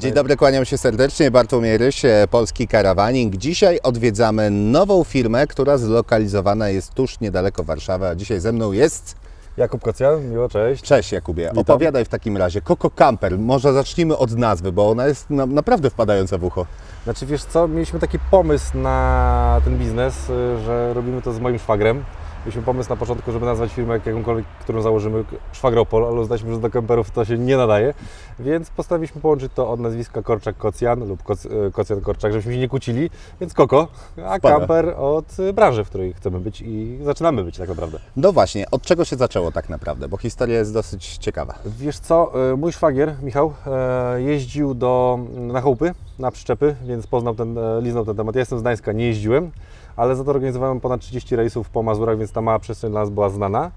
Dzień dobry, kłaniam się serdecznie. Bartłomiej Ryś, e, Polski Karawaning. Dzisiaj odwiedzamy nową firmę, która zlokalizowana jest tuż niedaleko Warszawy, a dzisiaj ze mną jest... Jakub Kocjan, miło, cześć. Cześć Jakubie, Witam. opowiadaj w takim razie. Coco Camper, może zacznijmy od nazwy, bo ona jest na, naprawdę wpadająca w ucho. Znaczy wiesz co, mieliśmy taki pomysł na ten biznes, y, że robimy to z moim szwagrem. Mieliśmy pomysł na początku, żeby nazwać firmę jak jakąkolwiek, którą założymy Szwagropol, ale uznaliśmy, że do kemperów to się nie nadaje, więc postanowiliśmy połączyć to od nazwiska Korczak-Kocjan lub Koc, y, Kocjan-Korczak, żebyśmy się nie kłócili, więc Koko, a Spada. kamper od y, branży, w której chcemy być i zaczynamy być tak naprawdę. No właśnie, od czego się zaczęło tak naprawdę, bo historia jest dosyć ciekawa. Wiesz co, y, mój szwagier, Michał, e, jeździł do, na chałupy, na przyczepy, więc poznał ten, e, liznął ten temat. Ja jestem z Gdańska, nie jeździłem, ale za to organizowałem ponad 30 rejsów po Mazurach, więc ta mała przestrzeń dla nas była znana.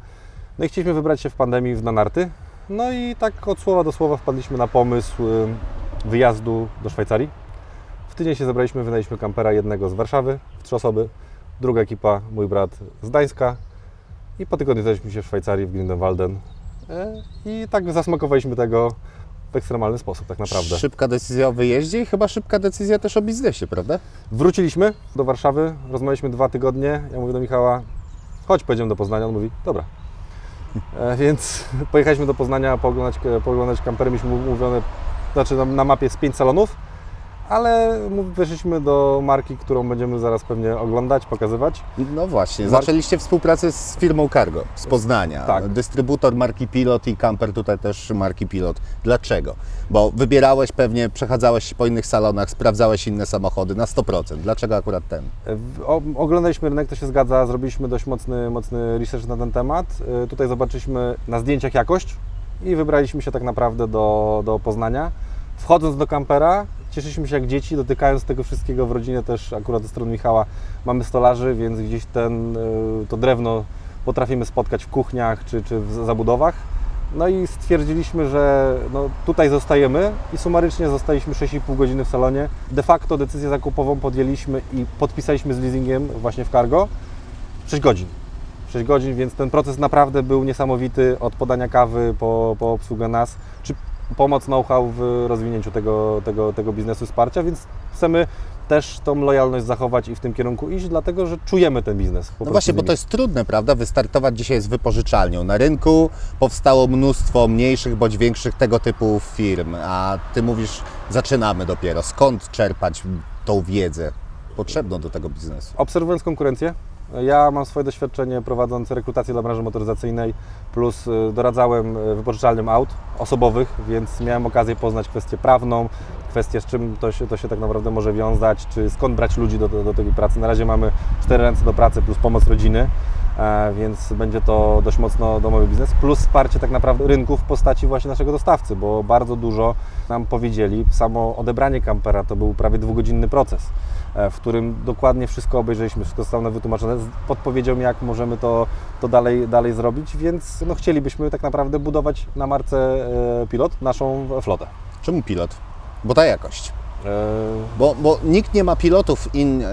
No i chcieliśmy wybrać się w pandemii na narty. No i tak od słowa do słowa wpadliśmy na pomysł wyjazdu do Szwajcarii. W tydzień się zebraliśmy, wynajęliśmy kampera jednego z Warszawy, w trzy osoby, druga ekipa, mój brat z Gdańska i po tygodniu znaleźliśmy się w Szwajcarii, w Grindelwalden E, i tak zasmakowaliśmy tego w ekstremalny sposób tak naprawdę. Szybka decyzja o wyjeździe i chyba szybka decyzja też o biznesie, prawda? Wróciliśmy do Warszawy, rozmawialiśmy dwa tygodnie. Ja mówię do Michała, chodź, pojedziemy do Poznania. On mówi, dobra. E, więc pojechaliśmy do Poznania pooglądać, pooglądać kampery. Mieliśmy umówione, znaczy na, na mapie z pięć salonów, ale weszliśmy do marki, którą będziemy zaraz pewnie oglądać, pokazywać. No właśnie, Mar- zaczęliście współpracę z firmą Cargo z Poznania. Tak. Dystrybutor marki Pilot i camper tutaj też marki Pilot. Dlaczego? Bo wybierałeś pewnie, przechadzałeś się po innych salonach, sprawdzałeś inne samochody na 100%. Dlaczego akurat ten? O, oglądaliśmy rynek, to się zgadza, zrobiliśmy dość mocny, mocny research na ten temat. E, Tutaj zobaczyliśmy na zdjęciach jakość i wybraliśmy się tak naprawdę do, do Poznania. Wchodząc do kampera, cieszyliśmy się jak dzieci, dotykając tego wszystkiego w rodzinie też akurat ze strony Michała mamy stolarzy, więc gdzieś ten, e, to drewno potrafimy spotkać w kuchniach czy, czy w zabudowach. No i stwierdziliśmy, że no, tutaj zostajemy i sumarycznie zostaliśmy 6,5 godziny w salonie. De facto decyzję zakupową podjęliśmy i podpisaliśmy z leasingiem właśnie w Cargo 6 godzin. 6 godzin, więc ten proces naprawdę był niesamowity od podania kawy po, po obsługę nas, czy pomoc know-how w rozwinięciu tego, tego, tego biznesu wsparcia, więc chcemy też tą lojalność zachować i w tym kierunku iść, dlatego że czujemy ten biznes. No właśnie, bo to jest trudne, prawda? Wystartować dzisiaj z wypożyczalnią. Na rynku powstało mnóstwo mniejszych bądź większych tego typu firm, a Ty mówisz, zaczynamy dopiero. Skąd czerpać tą wiedzę potrzebną do tego biznesu? Obserwując konkurencję, ja mam swoje doświadczenie prowadząc rekrutację dla branży motoryzacyjnej, plus y, doradzałem y, wypożyczalniom aut osobowych, więc miałem okazję poznać kwestię prawną, kwestię z czym to się, to się tak naprawdę może wiązać, czy skąd brać ludzi do, do, do tej pracy. Na razie mamy cztery ręce do pracy plus pomoc rodziny, więc będzie to dość mocno domowy biznes, plus wsparcie tak naprawdę rynku w postaci właśnie naszego dostawcy, bo bardzo dużo nam powiedzieli, samo odebranie kampera to był prawie dwugodzinny proces e, w którym dokładnie wszystko obejrzeliśmy, wszystko zostało nam wytłumaczone z podpowiedzią, jak możemy to, to dalej, dalej zrobić, więc no, chcielibyśmy tak naprawdę budować na marce e, Pilot naszą flotę. Czemu pilot? Bo ta jakość. E, Bo, bo nikt nie ma pilotów in, e,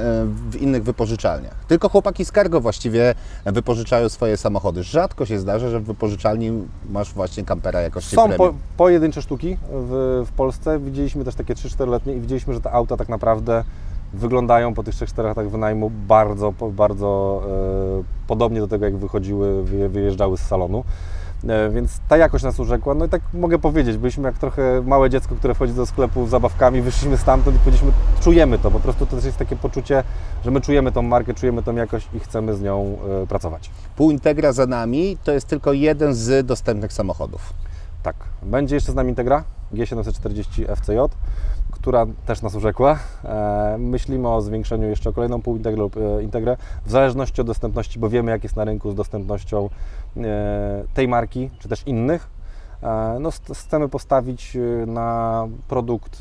w innych wypożyczalniach. Tylko chłopaki z Cargo właściwie wypożyczają swoje samochody. Rzadko się zdarza, że w wypożyczalni masz właśnie kampera jakości Są po, pojedyncze sztuki w, w Polsce, widzieliśmy też takie 3-4-letnie i widzieliśmy, że te auta tak naprawdę wyglądają po tych 3-4 latach wynajmu bardzo, bardzo e, podobnie do tego, jak wychodziły, wyje- wyjeżdżały z salonu. E, Więc ta jakość nas urzekła. No i tak mogę powiedzieć, byliśmy jak trochę małe dziecko, które wchodzi do sklepu z zabawkami, wyszliśmy stamtąd i powiedzieliśmy, czujemy to, po prostu to też jest takie poczucie, że my czujemy tą markę, czujemy tą jakość i chcemy z nią e, pracować. Pół Integra za nami to jest tylko jeden z dostępnych samochodów. Tak, będzie jeszcze z nami Integra G740 FCJ, która też nas urzekła. E, myślimy o zwiększeniu jeszcze o kolejną półintegrę lub e, integrę, w zależności od dostępności, bo wiemy jak jest na rynku z dostępnością e, tej marki, czy też innych. No, chcemy postawić na produkt,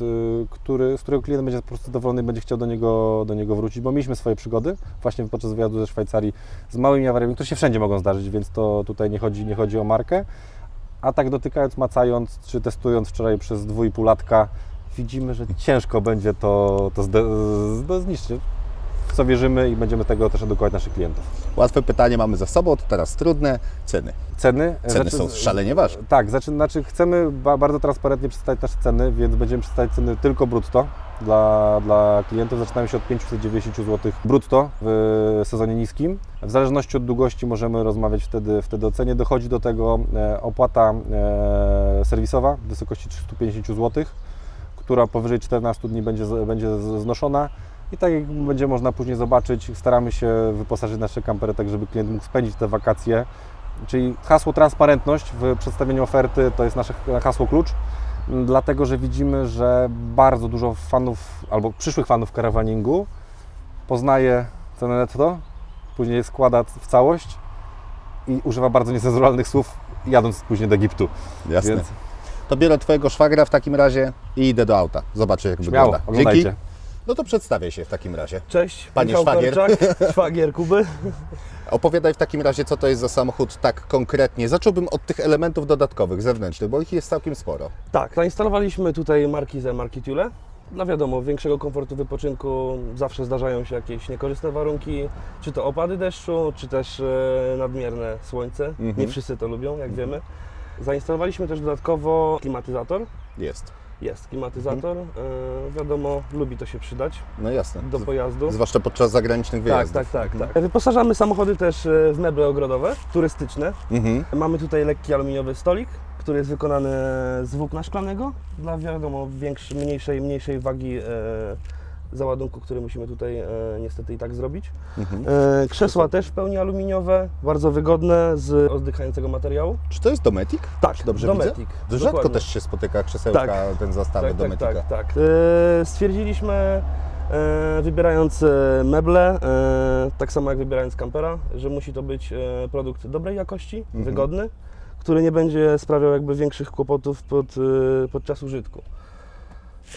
który, z którego klient będzie po prostu zadowolony i będzie chciał do niego, do niego wrócić, bo mieliśmy swoje przygody właśnie podczas wyjazdu ze Szwajcarii z małymi awariami, które się wszędzie mogą zdarzyć, więc to tutaj nie chodzi, nie chodzi o markę. A tak dotykając, macając, czy testując wczoraj przez 2,5 latka, widzimy, że ciężko będzie to, to zde, zde, zniszczyć. w co wierzymy i będziemy tego też edukować naszych klientów. Łatwe pytanie mamy za sobą, to teraz trudne. Ceny. Ceny? Ceny Zaczy- są szalenie ważne. Tak, znaczy, znaczy chcemy ba bardzo transparentnie przedstawić nasze ceny, więc będziemy przedstawiać ceny tylko brutto dla, dla klientów. Zaczynają się od 590 zł brutto w sezonie niskim. W zależności od długości możemy rozmawiać wtedy, wtedy o cenie. Dochodzi do tego e, opłata e, serwisowa w wysokości 350 zł, która powyżej 14 dni będzie, będzie znoszona. I tak jak będzie można później zobaczyć, staramy się wyposażyć nasze kampery tak, żeby klient mógł spędzić te wakacje Czyli hasło transparentność w przedstawieniu oferty to jest nasze hasło klucz, m, dlatego że widzimy, że bardzo dużo fanów albo przyszłych fanów karawaningu poznaje cenę netto, później je składa w całość i używa bardzo niecenzuralnych słów, jadąc później do Egiptu. Jasne. Więc To biorę Twojego szwagra w takim razie i idę do auta. Zobaczę, jak śmiało, wygląda. oglądajcie. No to przedstawię się w takim razie. Cześć, Panie Michał szwagier. Korczak, szwagier Kuby. Opowiadaj w takim razie, co to jest za samochód tak konkretnie. Zacząłbym od tych elementów dodatkowych, zewnętrznych, bo ich jest całkiem sporo. Tak, zainstalowaliśmy tutaj markizę marki Tule. Dla wiadomo, większego komfortu wypoczynku zawsze zdarzają się jakieś niekorzystne warunki, czy to opady deszczu, czy też e, nadmierne słońce. Mhm. Nie wszyscy to lubią, jak wiemy. Zainstalowaliśmy też dodatkowo klimatyzator. Jest. Jest klimatyzator. Mhm. E, wiadomo, lubi to się przydać No jasne. do pojazdu. Zwłaszcza podczas zagranicznych Tak, wyjazdów. tak, tak, tak. Wyposażamy samochody też e, w meble ogrodowe, turystyczne. Mhm. Mamy tutaj lekki aluminiowy stolik, który jest wykonany z włókna szklanego dla wiadomo większej, mniejszej, mniejszej wagi e, załadunku, który musimy tutaj e, niestety i tak zrobić. Mhm. E, krzesła też w pełni aluminiowe, bardzo wygodne z oddychającego materiału. Czy to jest Dometic? Tak, Czy dobrze Dometic. widzę? Rzadko dokładnie. też się spotyka krzesełka, Tak. ten zastawy tak, tak, Dometica. tak, tak. E, stwierdziliśmy, e, wybierając e, meble, e, tak samo jak wybierając kampera, że musi to być e, produkt dobrej jakości, Mhm. wygodny, który nie będzie sprawiał jakby większych kłopotów pod, e, podczas użytku.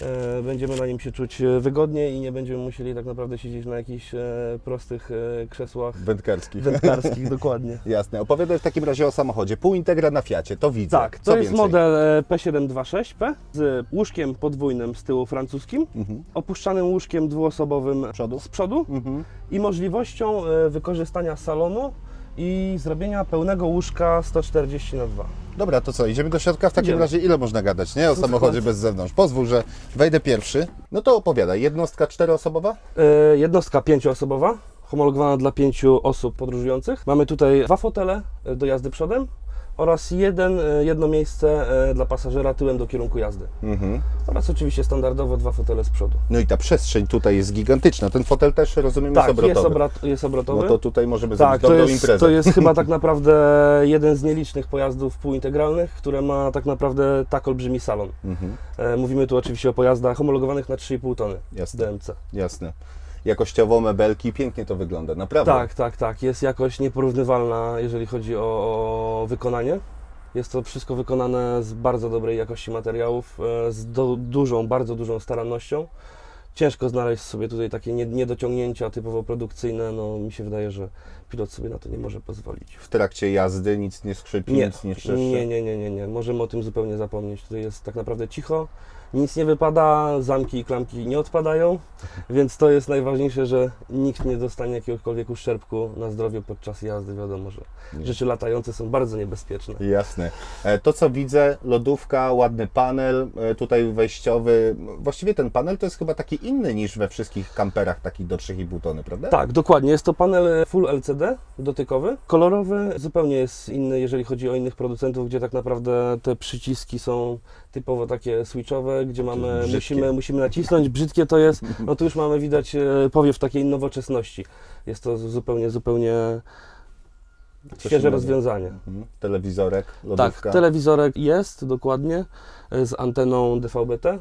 E, Będziemy na nim się czuć e, wygodnie i nie będziemy musieli tak naprawdę siedzieć na jakichś e, prostych krzesłach Wędkarski. wędkarskich, dokładnie. Jasne. Opowiadaj w takim razie o samochodzie. Półintegra na Fiacie, to widzę. Tak, to Co jest więcej? model e, P726P z łóżkiem podwójnym z tyłu francuskim, Mhm. opuszczanym łóżkiem dwuosobowym Przodu? z przodu Mhm. i możliwością wykorzystania salonu i zrobienia pełnego łóżka 140 na 2 Dobra, to co, idziemy do środka? W takim Idziemy. razie ile można gadać, nie? O samochodzie bez zewnątrz. Pozwól, że wejdę pierwszy. No to opowiadaj. Jednostka czteroosobowa? E, Jednostka pięcioosobowa, homologowana dla pięciu osób podróżujących. Mamy tutaj dwa fotele e, do jazdy przodem oraz jeden, e, jedno miejsce e, dla pasażera tyłem do kierunku jazdy. Mhm. Oraz oczywiście standardowo dwa fotele z przodu. No i ta przestrzeń tutaj jest gigantyczna. Ten fotel też, rozumiem, Tak, jest obrotowy. jest, obrat, jest obrotowy. No to tutaj możemy Tak, zrobić dobrą jest, imprezę. to jest chyba tak naprawdę jeden z nielicznych pojazdów półintegralnych, które ma tak naprawdę tak olbrzymi salon. Mhm. E, Mówimy tu oczywiście o pojazdach homologowanych na 3,5 tony Jasne. DMC. Jasne. Jakościowo mebelki, pięknie to wygląda, naprawdę. Tak, tak, tak. Jest jakość nieporównywalna, jeżeli chodzi o, o wykonanie. Jest to wszystko wykonane z bardzo dobrej jakości materiałów, e, z do, dużą, bardzo dużą starannością. Ciężko znaleźć sobie tutaj takie nie- niedociągnięcia typowo produkcyjne. No, mi się wydaje, że pilot sobie na to nie może pozwolić. W trakcie jazdy nic nie skrzypi, Nie, nic nie trzeszczy. nie, nie, nie, nie, nie. Możemy o tym zupełnie zapomnieć. Tutaj jest tak naprawdę cicho, nic nie wypada, zamki i klamki nie odpadają, więc to jest najważniejsze, że nikt nie dostanie jakiegokolwiek uszczerbku na zdrowiu podczas jazdy. Wiadomo, że rzeczy latające są bardzo niebezpieczne. Jasne. E, To co widzę, lodówka, ładny panel, e, tutaj wejściowy. Właściwie ten panel to jest chyba taki inny niż we wszystkich kamperach takich do 3,5 tony, prawda? Tak, dokładnie. Jest to panel Full LCD, dotykowy. Kolorowy zupełnie jest inny, jeżeli chodzi o innych producentów, gdzie tak naprawdę te przyciski są typowo takie switchowe, gdzie mamy, brzydkie. musimy, musimy nacisnąć. Brzydkie to jest, no tu już mamy widać e, powiew takiej nowoczesności. Jest to zupełnie, zupełnie świeże innego. rozwiązanie. Mhm. Telewizorek, lodówka. Tak, telewizorek jest dokładnie e, z anteną DVB-T.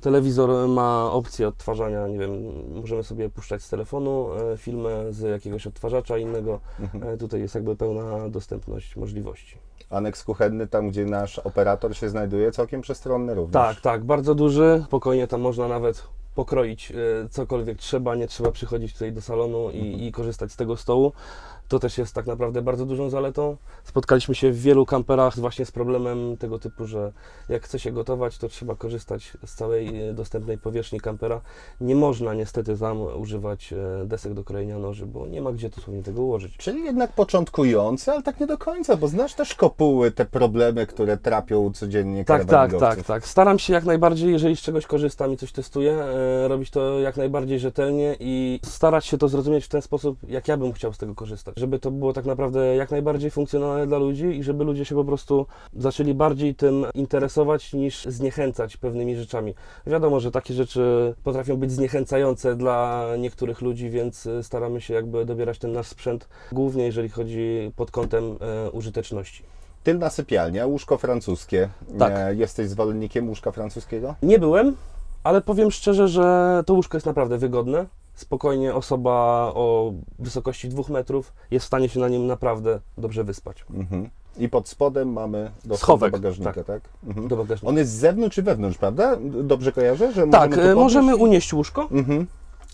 Telewizor ma opcję odtwarzania, nie wiem, możemy sobie puszczać z telefonu e, filmy z jakiegoś odtwarzacza innego. Mhm. Tutaj jest jakby pełna dostępność możliwości. Aneks kuchenny, tam gdzie nasz operator się znajduje, całkiem przestronny również. Tak, tak, bardzo duży. Spokojnie tam można nawet pokroić e, cokolwiek trzeba, nie trzeba przychodzić tutaj do salonu i, i korzystać z tego stołu. To też jest tak naprawdę bardzo dużą zaletą. Spotkaliśmy się w wielu kamperach właśnie z problemem tego typu, że jak chce się gotować, to trzeba korzystać z całej e, dostępnej powierzchni kampera. Nie można niestety tam używać e, desek do krojenia noży, bo nie ma gdzie dosłownie tego ułożyć. Czyli jednak początkujący, ale tak nie do końca, bo znasz też kopuły, te problemy, które trapią codziennie Tak, tak, tak, tak. Staram się jak najbardziej, jeżeli z czegoś korzystam i coś testuję, e, robić to jak najbardziej rzetelnie i starać się to zrozumieć w ten sposób, jak ja bym chciał z tego korzystać. Żeby to było tak naprawdę jak najbardziej funkcjonalne dla ludzi i żeby ludzie się po prostu zaczęli bardziej tym interesować niż zniechęcać pewnymi rzeczami. Wiadomo, że takie rzeczy potrafią być zniechęcające dla niektórych ludzi, więc e, staramy się jakby dobierać ten nasz sprzęt, głównie jeżeli chodzi pod kątem e, użyteczności. Tylna sypialnia, łóżko francuskie. Tak. E, Jesteś zwolennikiem łóżka francuskiego? Nie byłem, ale powiem szczerze, że to łóżko jest naprawdę wygodne. Spokojnie osoba o wysokości dwóch metrów jest w stanie się na nim naprawdę dobrze wyspać. Mhm. I pod spodem mamy dostęp Schowek, do bagażnika, tak? tak. Mhm. Do bagażnika. On jest z zewnątrz czy wewnątrz, prawda? Dobrze kojarzę, że Tak, możemy e, możemy unieść łóżko Mhm.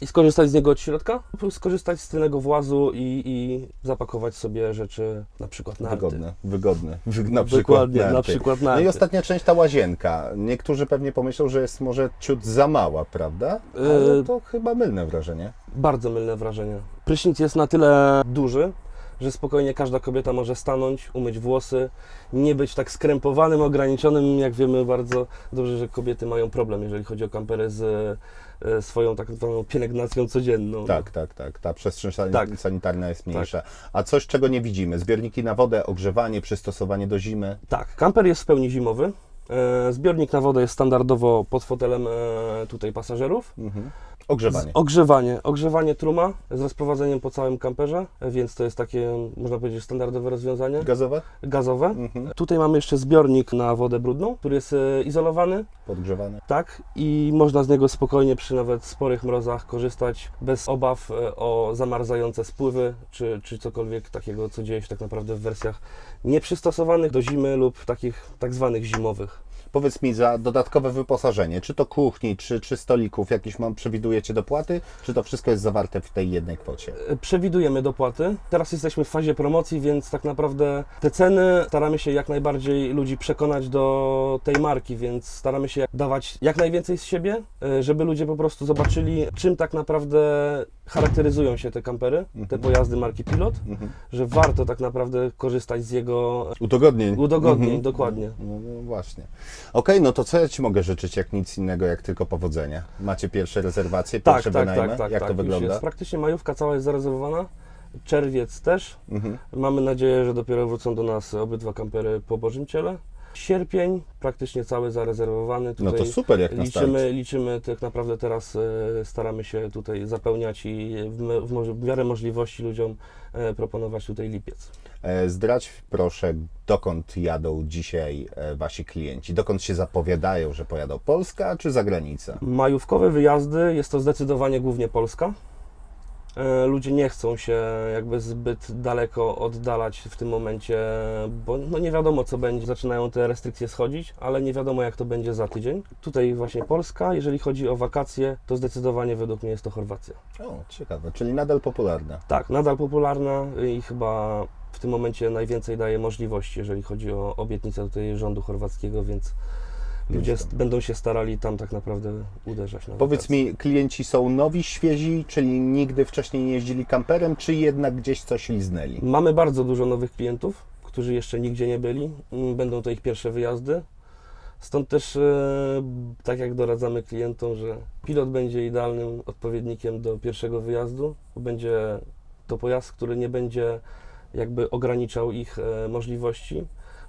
I skorzystać z niego od środka, skorzystać z tylnego włazu i, i zapakować sobie rzeczy, na przykład narty. Wygodne, wygodne. Wy- Na przykład Dokładnie, na narty. przykład No i narty. ostatnia część, ta łazienka. Niektórzy pewnie pomyślą, że jest może ciut za mała, prawda? Ale E, to chyba mylne wrażenie. Bardzo mylne wrażenie. Prysznic jest na tyle duży, że spokojnie każda kobieta może stanąć, umyć włosy, nie być tak skrępowanym, ograniczonym. Jak wiemy bardzo dobrze, że kobiety mają problem, jeżeli chodzi o kampery z e, swoją tak zwaną pielęgnacją codzienną. Tak, tak, tak. Ta przestrzeń Tak. sanitarna jest mniejsza. A coś, czego nie widzimy? Zbiorniki na wodę, ogrzewanie, przystosowanie do zimy. Tak, kamper jest w pełni zimowy. E, Zbiornik na wodę jest standardowo pod fotelem e, tutaj pasażerów. Mhm. Ogrzewanie. Z- Ogrzewanie. Ogrzewanie truma z rozprowadzeniem po całym kamperze, więc to jest takie, można powiedzieć, standardowe rozwiązanie. Gazowe? gazowe. Mhm. Tutaj mamy jeszcze zbiornik na wodę brudną, który jest e, izolowany, Podgrzewane. tak, i można z niego spokojnie przy nawet sporych mrozach korzystać bez obaw e, o zamarzające spływy, czy, czy cokolwiek takiego, co dzieje się tak naprawdę w wersjach nieprzystosowanych do zimy lub takich tak zwanych zimowych. Powiedz mi za dodatkowe wyposażenie, czy to kuchni, czy, czy stolików, jakieś mam, przewidujecie dopłaty, czy to wszystko jest zawarte w tej jednej kwocie? E, Przewidujemy dopłaty. Teraz jesteśmy w fazie promocji, więc tak naprawdę te ceny staramy się jak najbardziej ludzi przekonać do tej marki, więc staramy się dawać jak najwięcej z siebie, e, żeby ludzie po prostu zobaczyli, czym tak naprawdę charakteryzują się te kampery, te pojazdy marki Pilot, Mhm. że warto tak naprawdę korzystać z jego Udogodnień. udogodnień, Mhm. dokładnie. No, no właśnie. Okej, no to co ja Ci mogę życzyć, jak nic innego, jak tylko powodzenia? Macie pierwsze rezerwacje, Tak, pierwsze tak, wynajmy? tak, tak. jak tak. to Już wygląda? Jest praktycznie majówka cała jest zarezerwowana, czerwiec też. Mhm. Mamy nadzieję, że dopiero wrócą do nas obydwa kampery po Bożym Ciele. Sierpień praktycznie cały zarezerwowany. No Tutaj to super jak na start. liczymy, liczymy tak naprawdę teraz e, staramy się tutaj zapełniać i w, miarę możliwości ludziom e, proponować tutaj lipiec. E, Zdradź proszę, dokąd jadą dzisiaj Wasi klienci? Dokąd się zapowiadają, że pojadą? Polska czy zagranica? Majówkowe wyjazdy jest to zdecydowanie głównie Polska. E, Ludzie nie chcą się jakby zbyt daleko oddalać w tym momencie, bo no nie wiadomo co będzie. Zaczynają te restrykcje schodzić, ale nie wiadomo jak to będzie za tydzień. Tutaj właśnie Polska, jeżeli chodzi o wakacje, to zdecydowanie według mnie jest to Chorwacja. O, ciekawe, czyli nadal popularna. Tak, nadal popularna i chyba w tym momencie najwięcej daje możliwości, jeżeli chodzi o obietnicę tutaj rządu chorwackiego, więc ludzie będą się starali tam tak naprawdę uderzać. Na Powiedz wakacje. mi, klienci są nowi, świezi, czyli nigdy wcześniej nie jeździli kamperem, czy jednak gdzieś coś liznęli? Mamy bardzo dużo nowych klientów, którzy jeszcze nigdzie nie byli. Mm, Będą to ich pierwsze wyjazdy. Stąd też, e, tak jak doradzamy klientom, że pilot będzie idealnym odpowiednikiem do pierwszego wyjazdu, będzie to pojazd, który nie będzie jakby ograniczał ich e, możliwości.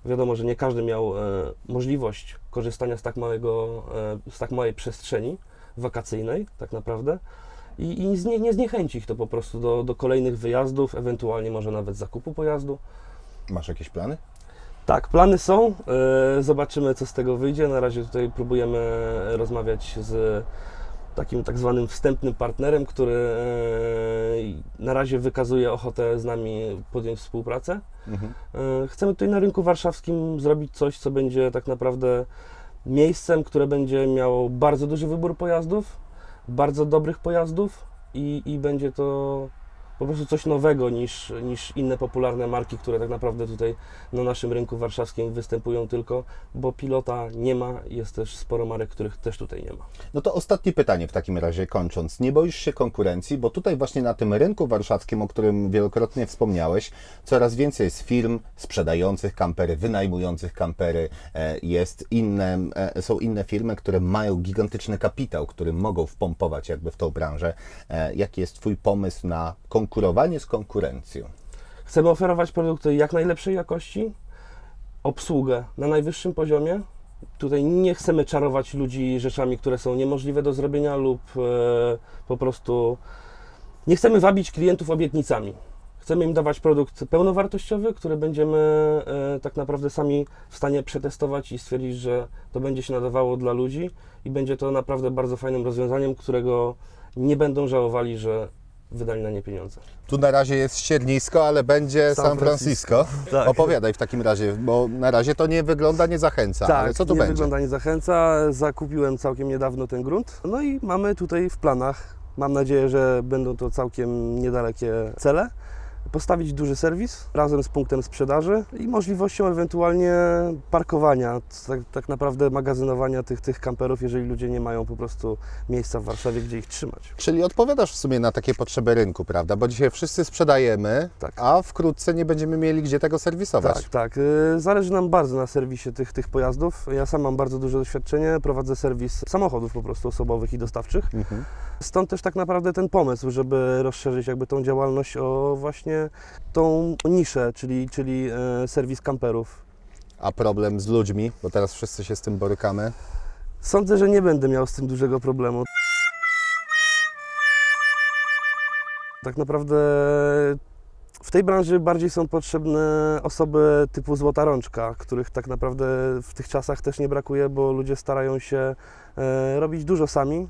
Wiadomo, że nie każdy miał e, możliwość korzystania z tak, małego, e, z tak małej przestrzeni wakacyjnej, tak naprawdę. I, i znie, nie zniechęci ich to po prostu do, do kolejnych wyjazdów, ewentualnie może nawet zakupu pojazdu. Masz jakieś plany? Tak, plany są. e, Zobaczymy, co z tego wyjdzie. Na razie tutaj próbujemy rozmawiać z takim tak zwanym wstępnym partnerem, który e, na razie wykazuje ochotę z nami podjąć współpracę. Mhm. E, Chcemy tutaj na rynku warszawskim zrobić coś, co będzie tak naprawdę miejscem, które będzie miało bardzo duży wybór pojazdów, bardzo dobrych pojazdów i, i będzie to po prostu coś nowego niż, niż inne popularne marki, które tak naprawdę tutaj na naszym rynku warszawskim występują tylko, bo pilota nie ma, jest też sporo marek, których też tutaj nie ma. No to ostatnie pytanie w takim razie kończąc. Nie boisz się konkurencji, bo tutaj właśnie na tym rynku warszawskim, o którym wielokrotnie wspomniałeś, coraz więcej jest firm sprzedających kampery, wynajmujących kampery. E, Jest inne, e, są inne firmy, które mają gigantyczny kapitał, który mogą wpompować jakby w tą branżę. E, Jaki jest Twój pomysł na konkurowanie z konkurencją? Chcemy oferować produkty jak najlepszej jakości, obsługę na najwyższym poziomie. Tutaj nie chcemy czarować ludzi rzeczami, które są niemożliwe do zrobienia lub e, po prostu nie chcemy wabić klientów obietnicami. Chcemy im dawać produkt pełnowartościowy, który będziemy e, tak naprawdę sami w stanie przetestować i stwierdzić, że to będzie się nadawało dla ludzi i będzie to naprawdę bardzo fajnym rozwiązaniem, którego nie będą żałowali, że wydali na nie pieniądze. Tu na razie jest ściernisko, ale będzie San San Francisco. Tak. Opowiadaj w takim razie, bo na razie to nie wygląda, nie zachęca. ale co tu Tak, nie będzie? wygląda, nie zachęca. Zakupiłem całkiem niedawno ten grunt. No i mamy tutaj w planach, mam nadzieję, że będą to całkiem niedalekie cele, postawić duży serwis razem z punktem sprzedaży i możliwością ewentualnie parkowania, tak, tak naprawdę magazynowania tych, tych kamperów, jeżeli ludzie nie mają po prostu miejsca w Warszawie, gdzie ich trzymać. Czyli odpowiadasz w sumie na takie potrzeby rynku, prawda? Bo dzisiaj wszyscy sprzedajemy, Tak. a wkrótce nie będziemy mieli gdzie tego serwisować. Tak, tak. Y, Zależy nam bardzo na serwisie tych, tych pojazdów. Ja sam mam bardzo duże doświadczenie, prowadzę serwis samochodów po prostu osobowych i dostawczych. Mhm. Stąd też tak naprawdę ten pomysł, żeby rozszerzyć jakby tą działalność o właśnie tą niszę, czyli, czyli e, serwis kamperów. A problem z ludźmi, bo teraz wszyscy się z tym borykamy. Sądzę, że nie będę miał z tym dużego problemu. Tak naprawdę w tej branży bardziej są potrzebne osoby typu złota rączka, których tak naprawdę w tych czasach też nie brakuje, bo ludzie starają się e, robić dużo sami.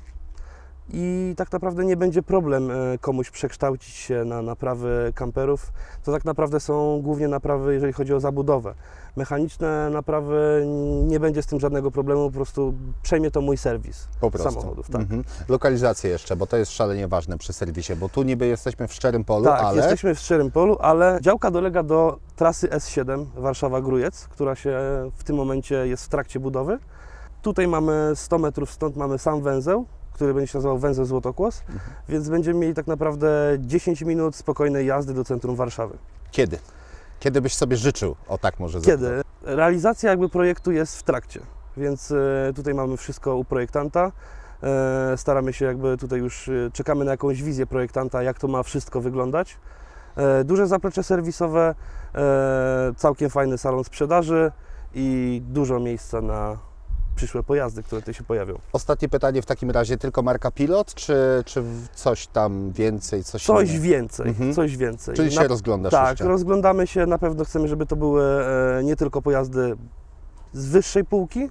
I tak naprawdę nie będzie problem e, komuś przekształcić się na naprawy kamperów. To tak naprawdę są głównie naprawy, jeżeli chodzi o zabudowę. Mechaniczne naprawy nie będzie z tym żadnego problemu, po prostu przejmie to mój serwis Po prostu. samochodów. Tak, Mhm. Lokalizację jeszcze, bo to jest szalenie ważne przy serwisie, bo tu niby jesteśmy w szczerym polu, tak ale jesteśmy w szczerym polu, ale działka dolega do trasy S7 Warszawa-Grujec, która się w tym momencie jest w trakcie budowy. Tutaj mamy 100 metrów stąd mamy sam węzeł, który będzie się nazywał węzeł Złotokłos, Mhm. więc będziemy mieli tak naprawdę 10 minut spokojnej jazdy do centrum Warszawy. kiedy? Kiedy byś sobie życzył? O tak może Kiedy? Realizacja jakby projektu jest w trakcie, więc e, tutaj mamy wszystko u projektanta. E, Staramy się jakby tutaj już, e, czekamy na jakąś wizję projektanta, jak to ma wszystko wyglądać. Duże zaplecze serwisowe, całkiem fajny salon sprzedaży i dużo miejsca na przyszłe pojazdy, które tutaj się pojawią. Ostatnie pytanie w takim razie, tylko marka Pilot, czy, czy coś tam więcej, coś, Coś innego? więcej, Mhm. coś więcej. Czyli Na- się rozglądasz Tak, jeszcze. rozglądamy się, na pewno chcemy, żeby to były e, nie tylko pojazdy z wyższej półki,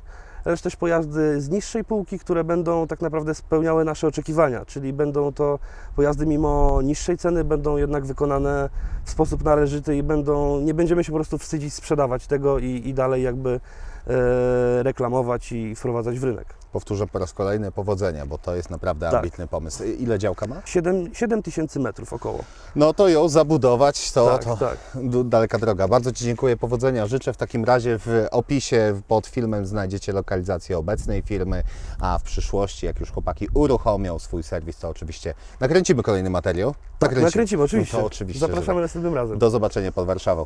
lecz też pojazdy z niższej półki, które będą tak naprawdę spełniały nasze oczekiwania, czyli będą to pojazdy mimo niższej ceny, będą jednak wykonane w sposób należyty i będą, nie będziemy się po prostu wstydzić sprzedawać tego i, i dalej jakby e, reklamować i wprowadzać w rynek. Powtórzę po raz kolejny, powodzenia, bo to jest naprawdę Tak. ambitny pomysł. Ile działka ma? 7, 7 tysięcy metrów około. No to ją zabudować, to, tak, to tak. daleka droga. Bardzo Ci dziękuję, powodzenia życzę. W takim razie w opisie pod filmem znajdziecie lokalizację obecnej firmy, a w przyszłości, jak już chłopaki uruchomią swój serwis, to oczywiście nakręcimy kolejny materiał. Tak, nakręcimy, oczywiście. No to oczywiście Zapraszamy następnym razem. Do zobaczenia pod Warszawą.